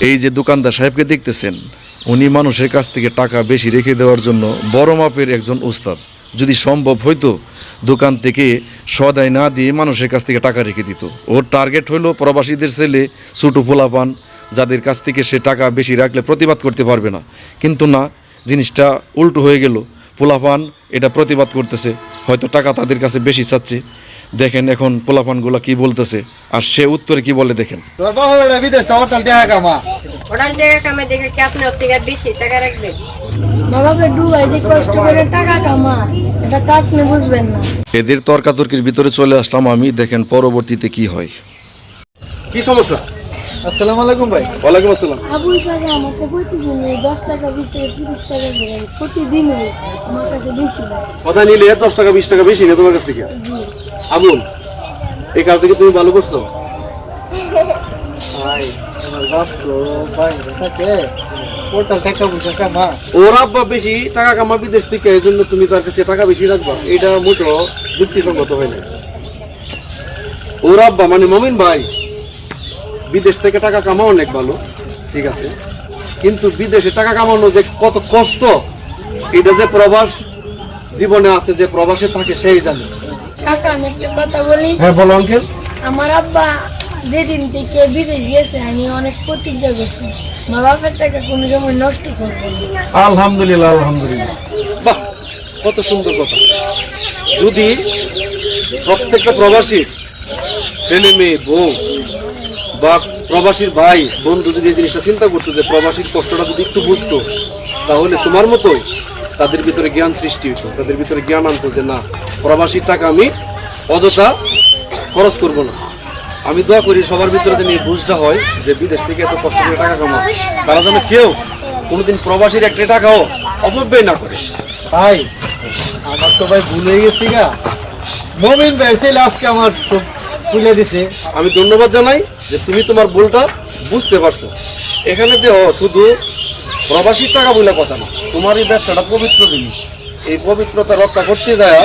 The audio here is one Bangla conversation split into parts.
এই যে দোকানদার সাহেবকে দেখতেছেন, উনি মানুষের কাছ থেকে টাকা বেশি রেখে দেওয়ার জন্য বড় মাপের একজন উস্তাদ যদি সম্ভব হইতো, দোকান থেকে সদায় না দিয়ে মানুষের কাছ থেকে টাকা রেখে দিত। ওর টার্গেট হলো প্রবাসীদের ছেলে, ছোটো পোলাপান, যাদের কাছ থেকে সে টাকা বেশি রাখলে প্রতিবাদ করতে পারবে না। কিন্তু না, জিনিসটা উল্টো হয়ে গেল। পোলাপান এটা প্রতিবাদ করতেছে, হয়তো টাকা তাদের কাছে বেশি চাচ্ছে। দেখেন এখন পোলাপানগুলো কি বলতেছে আর সে উত্তরে কি বলে দেখেন। না এদের তর্কাতর্কির ভিতরে চলে আসলাম আমি দেখেন পরবর্তীতে কি হয়। কি সমস্যা? আসসালামু আলাইকুম ভাই। ওয়ালাইকুম আসসালাম। আবু টাকা আমাকে প্রতিদিন এই দশ টাকা বিশ টাকা তিরিশ টাকা করে প্রতিদিনই আমার কাছে বেশি দেয় কথা নিলে দশ টাকা বিশ টাকা বেশি না তোমার কাছ থেকে? আবুল এই কাজ থেকে তুমি ভালো করছ? ওর আব্বা বেশি টাকা কামা বিদেশ থেকে এই জন্য তুমি তার কাছে টাকা বেশি রাখবা। এটা মোটো যুক্তিসঙ্গত হয় না। ওর আব্বা মানে মমিন ভাই বিদেশ থেকে টাকা কামা অনেক ভালো ঠিক আছে। কিন্তু বিদেশে টাকা কামানো যে কত কষ্ট এটা যে প্রবাস জীবনে আছে যে প্রবাসে থাকে সেই জানে। কাকা আমি একটা কথা বলি। হ্যাঁ বলো আমার আব্বা যেদিন থেকে বিদেশ গেছে আমি অনেক প্রতিজ্ঞা করছি মা বাপের টাকা কোনো সময় নষ্ট করব না। আলহামদুলিল্লাহ আলহামদুলিল্লাহ। বাহ কত সুন্দর কথা। যদি প্রত্যেকটা প্রবাসী ছেলে মেয়ে বউ বা প্রবাসীর ভাই বন্ধু যদি এই জিনিসটা চিন্তা করতো যে প্রবাসীর কষ্টটা যদি একটু বুঝতো তাহলে তোমার মতোই তাদের ভিতরে জ্ঞান সৃষ্টি হতো তাদের ভিতরে জ্ঞান আনতো যে না প্রবাসীর টাকা আমি অযথা খরচ করব না। আমি দোয়া করি সবার ভিতরে যেন এই বুঝটা হয় যে বিদেশ থেকে এত কষ্ট করে টাকা কামাও। তারা যেন কেউ কোনোদিন প্রবাসীর একটা টাকাও অপব্যয় না করে। ভাই আমার তো ভাই ভুলে গেছি গা। মমিন ভাই আজকে আমার তুলে দিছে। আমি ধন্যবাদ জানাই যে তুমি তোমার ভুলটা বুঝতে পারছ। এখানে দেহ শুধু প্রবাসীর টাকা বলে কথা না। তোমার এই ব্যবসাটা পবিত্র জিনিস। এই পবিত্রতা রক্ষা করতে যায়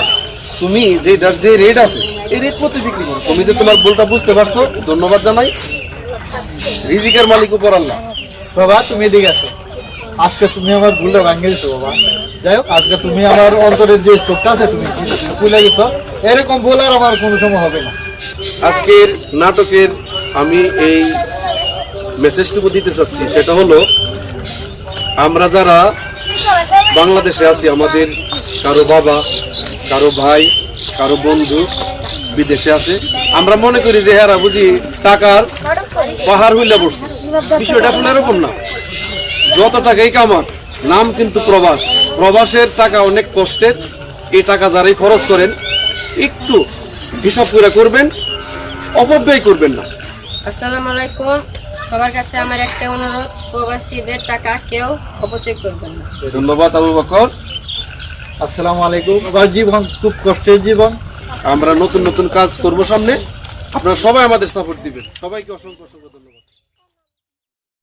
তুমি যে যে রেট আছে এই রেট প্রতি বিক্রি করো। তুমি যে তোমার ভুলটা বুঝতে পারছ ধন্যবাদ জানাই। রিজিকের মালিক উপর আল্লাহ। বাবা তুমি এদিকে আসো। আজকে তুমি আমার ভুলটা ভাঙিয়ে দিছো বাবা। যাই হোক আজকে তুমি আমার অন্তরের যে চোখটা আছে তুমি ভুলে গেছো। এরকম ভুল আর আমার কোনো সময় হবে না। আজকের নাটকের আমি এই মেসেজটুকু দিতে চাচ্ছি সেটা হলো আমরা যারা বাংলাদেশে আছি, আমাদের কারও বাবা, কারও ভাই, কারও বন্ধু বিদেশে আছে, আমরা মনে করি যে হ্যাঁ বুঝি টাকার পাহাড় হইলে পড়ছে। বিষয়টা আসলে এরকম না। যত টাকাই কামার নাম কিন্তু প্রবাস। প্রবাসের টাকা অনেক কষ্টের এই টাকা যারাই খরচ করেন, একটু হিসাব করে করবেন অপব্যয় করবেন না। আসসালামু আলাইকুম। সবার কাছে আমার একটা অনুরোধ প্রবাসীদের টাকা কেউ অপচয় করবেন না। ধন্যবাদ আবু বকর। আসসালামু আলাইকুম। আমার জীবন খুব কষ্টের জীবন। আমরা নতুন নতুন কাজ করব সামনে। আপনারা সবাই আমাদের সাপোর্ট দিবেন। সবাইকে অসংখ্য অসংখ্য ধন্যবাদ।